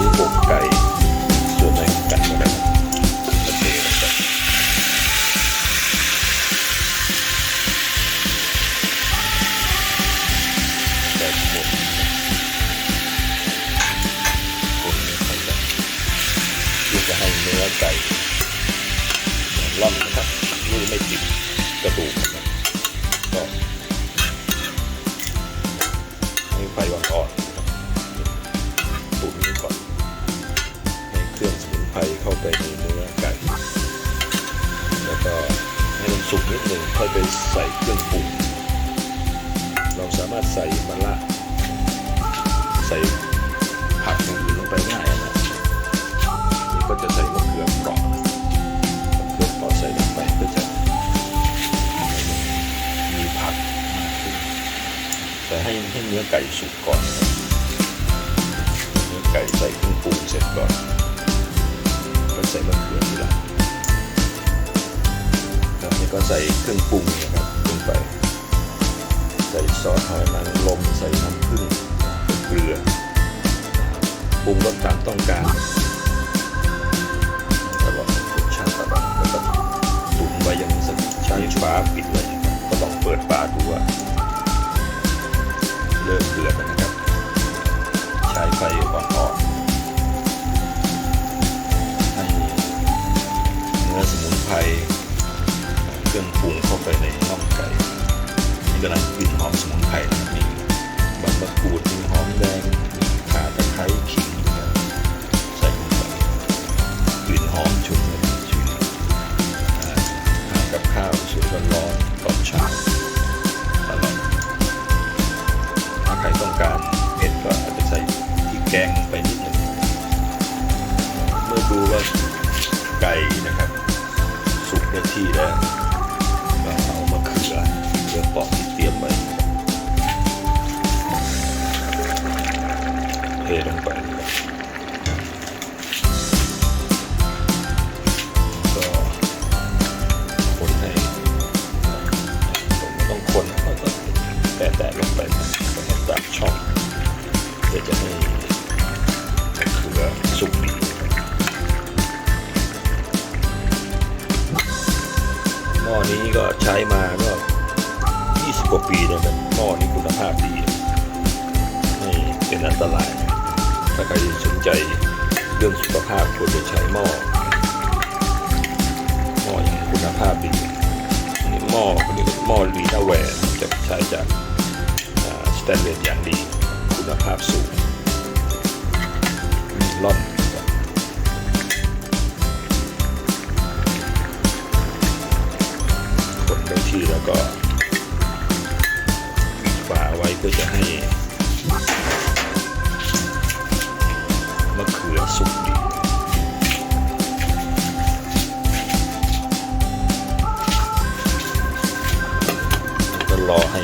ซื้อกไก่ส่วนอะไรกันก็ได้โอเคครับแต่ผมผมไม่ค่อยจะงจะให้เนื้อไก่ล่อนนะครับมือไม่ติดกระดูก ไปในเนื้อไก่แล้วก็ให้มันสุกนิดหนึ่งค่อยไปใส่เครื่องปรุงเราสามารถใส่มะระใส่ผักอย่างอื่นลงไปง่ายนะนี่ก็จะใส่มะเขือเปราะมะเขือเปราะใส่ลงไปก็จะมีผักแต่ให้ให้เนื้อไก่สุกก่อน เนื้อไก่ใส่เครื่องปรุงเสร็จก่อน ใส่มะเขือทีหลังแล้วนี่ก็ใส่เครื่องปรุงนะครับลงไป ใส่ซอสหอยนางรมใส่น้ำผึ้งเกลือปรุงรสตามต้องการตลอดรสชาติตลอดแล้วก็ตุ๋นไว้ยังสักใช้าปิดเลยก็ลองเปิดฝาดูว่าเริ่มเดือดแล้ว ไพรเครื่องปรุงเข้าไปในน่องไก่นี่กำลังกลิ่นหอมสมุนไพรนะครับมีใบมะกรูดมีหอมแดงมีข่าตะไคร้ขิงใส่ลงไปกลิ่นหอมฉุนเลยฉุนอ่าทานกับข้าวสวยร้อนๆตอนเช้าอร่อยถ้าใครต้องการ ที่แล้วก็เอามะเขือเขือปอกที่เตรียมไว้เทลงไป ม้อนี้ก็ใช้มาก็ 20 กว่าปีเนี่ยแบบหม้อนี้คุณภาพดีไม่เป็นอันตราย ถ้าใครสนใจเรื่องสุขภาพควรจะใช้หม้อหม้ออย่างคุณภาพดีนี่หม้อคนนี้หม้อลีนาแวร์จะใช้จากสแตนเลสอย่างดี คุณภาพสูงมีร่อน แล้วก็ฝาไว้เพื่อจะให้มะเขือสุกดีก็รอให้